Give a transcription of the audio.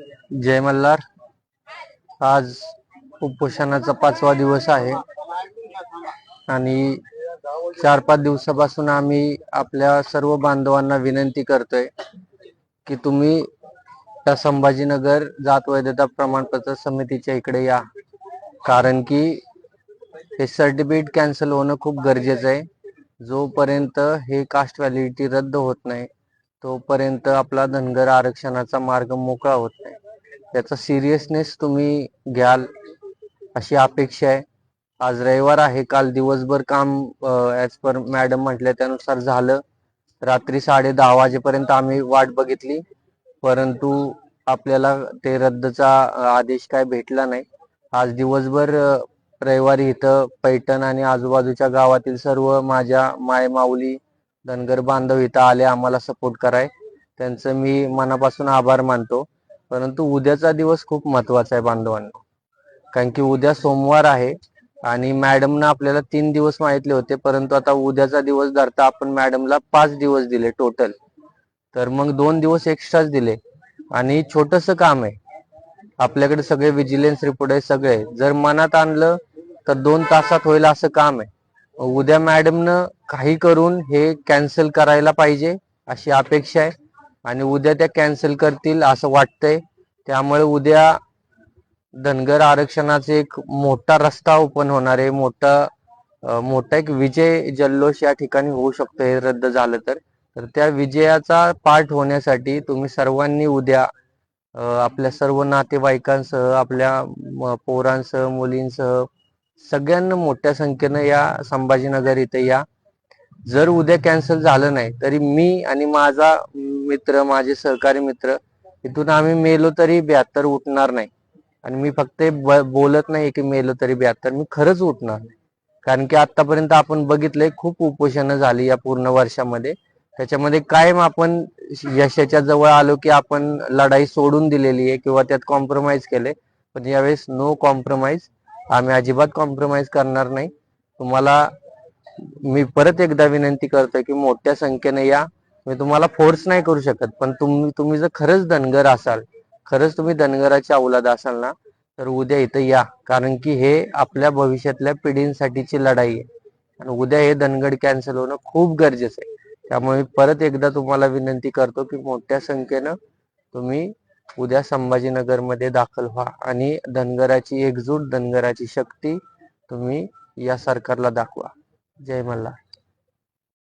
जय मल्हार. आज उपोषणाचा पाचवा दिवस आहे. आणि चार पाच दिवसापासून आम्ही आपल्या सर्व बांधवांना विनंती करतोय की तुम्ही त्या संभाजीनगर जात वैधता प्रमाणपत्र समितीच्या इकडे या. कारण की हे सर्टिफिकेट कॅन्सल होणं खूप गरजेचं आहे. जोपर्यंत हे कास्ट व्हॅलिडिटी रद्द होत नाही तोपर्यंत आपला धनगर आरक्षणाचा मार्ग मोकळा होत नाही. याचा सिरियसनेस तुम्ही घ्याल अशी अपेक्षा आहे. आज रविवार आहे काल दिवसभर काम ॲज पर मॅडम म्हटल्या त्यानुसार झालं. रात्री साडे दहा वाजेपर्यंत आम्ही वाट बघितली. परंतु आपल्याला ते रद्दचा आदेश काय भेटला नाही. आज दिवसभर रविवारी इथं पैठण आणि आजूबाजूच्या गावातील सर्व माझ्या माय माऊली धनगर बांधव इथं आले आम्हाला सपोर्ट कराय. त्यांचं मी मनापासून आभार मानतो. परंतु उद्याचा दिवस खूप महत्त्वाचा आहे बांधवांना. कारण की उद्या सोमवार आहे आणि मॅडमनं आपल्याला तीन दिवस मागितले होते परंतु आता उद्याचा दिवस धरता आपण मॅडमला पाच दिवस दिले टोटल तर मग दोन दिवस एक्स्ट्राच दिले. आणि छोटस काम आहे. आपल्याकडे सगळे विजिलन्स रिपोर्ट आहे सगळे. जर मनात आणलं तर दोन तासात होईल असं काम आहे. उद्या मॅडमनं काही करून हे कॅन्सल करायला पाहिजे अशी अपेक्षा आहे. आणि उद्या त्या कॅन्सल करतील असं वाटतंय. त्यामुळे उद्या धनगर आरक्षणाचा एक मोठा रस्ता ओपन होणार आहे. मोठा मोठा एक विजय जल्लोष या ठिकाणी होऊ शकतो हे रद्द झालं तर. तर त्या विजयाचा पाठ होण्यासाठी तुम्ही सर्वांनी उद्या आपल्या सर्व नातेवाईकांसह आपल्या पोरांसह मुलींसह सगळ्यांना मोठ्या संख्येनं या संभाजीनगर इथे या. जर उद्या कॅन्सल झालं नाही तरी मी आणि माझा मित्र माझे सहकारी मित्र इथून आम्ही मेलो तरी ब्याहत्तर उठणार नाही. आणि मी फक्त ब- बोलत नाही की मेलो तरी ब्याहत्तर मी खरंच उठणार नाही. कारण की आतापर्यंत आपण बघितलंय खूप उपोषणं झाली या पूर्ण वर्षामध्ये. त्याच्यामध्ये कायम आपण यशाच्या जवळ आलो की आपण लढाई सोडून दिलेली आहे किंवा त्यात कॉम्प्रोमाइज केले पण यावेळेस नो कॉम्प्रोमाइज आम्ही अजिबात कॉम्प्रोमाइज करणार नाही. तुम्हाला मी परत एकदा विनंती करतो की मोठ्या संख्येने या. मी तुम्हाला फोर्स नाही करू शकत पण तुम्ही तुम्ही जर खरंच धनगर असाल खरंच तुम्ही धनगराच्या औलाद असाल ना तर उद्या इथं या. कारण की हे आपल्या भविष्यातल्या पिढींसाठीची लढाई आहे. आणि उद्या हे धनगड कॅन्सल होणं खूप गरजेचं आहे. त्यामुळे परत एकदा तुम्हाला विनंती करतो की मोठ्या संख्येनं तुम्ही उद्या संभाजीनगरमध्ये दाखल व्हा आणि धनगराची एकजूट धनगराची शक्ती तुम्ही या सरकारला दाखवा. जय मल्हार.